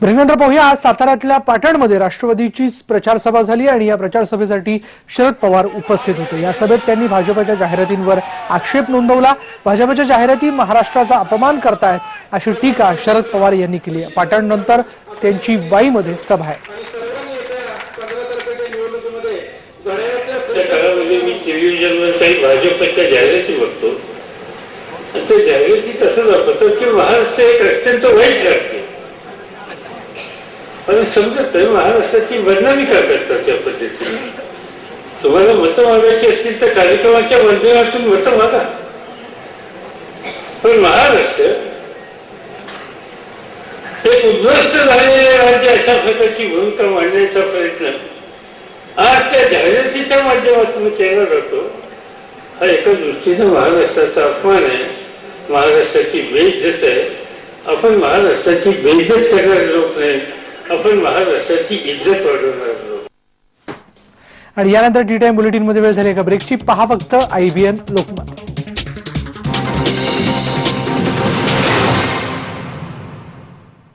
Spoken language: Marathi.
ब्रेकनंतर पाहूया. आज साताऱ्यातल्या पाटणमध्ये राष्ट्रवादीची प्रचार सभा झाली आणि या प्रचार सभेसाठी शरद पवार उपस्थित होते. या सभेत त्यांनी भाजपच्या जाहिरातींवर आक्षेप नोंदवला. भाजपच्या जाहिराती महाराष्ट्राचा अपमान करतायत अशी टीका शरद पवार यांनी केली आहे. पाटण नंतर त्यांची वाईमध्ये सभा आहे. जाहिराती बघतो. की महाराष्ट्र एक अत्यंत वाईट आहे. आणि समजत नाही महाराष्ट्राची बदनामी का करतात त्या पद्धतीने? तुम्हाला मतं मागायची असतील तर कार्यक्रमाच्या माध्यमातून मतं मागा. पण महाराष्ट्र एक उद्ध्वस्त झालेले राज्य अशा प्रकारची भूमिका मांडण्याचा प्रयत्न आज त्या जाहिरातीच्या माध्यमातून केला जातो. हा एका दृष्टीनं महाराष्ट्राचा अपमान आहे. महाराष्ट्राची बेइज्जत आहे. आपण महाराष्ट्राची बेइज्जत करणारे लोक नाही आपण महाराष्ट्राची इज्जत वाढवणार लोक आणि यानंतर टी टाइम बुलेटिनमध्ये वेळ झाली एका ब्रेकची पहा फक्त आयबीएन लोकमत.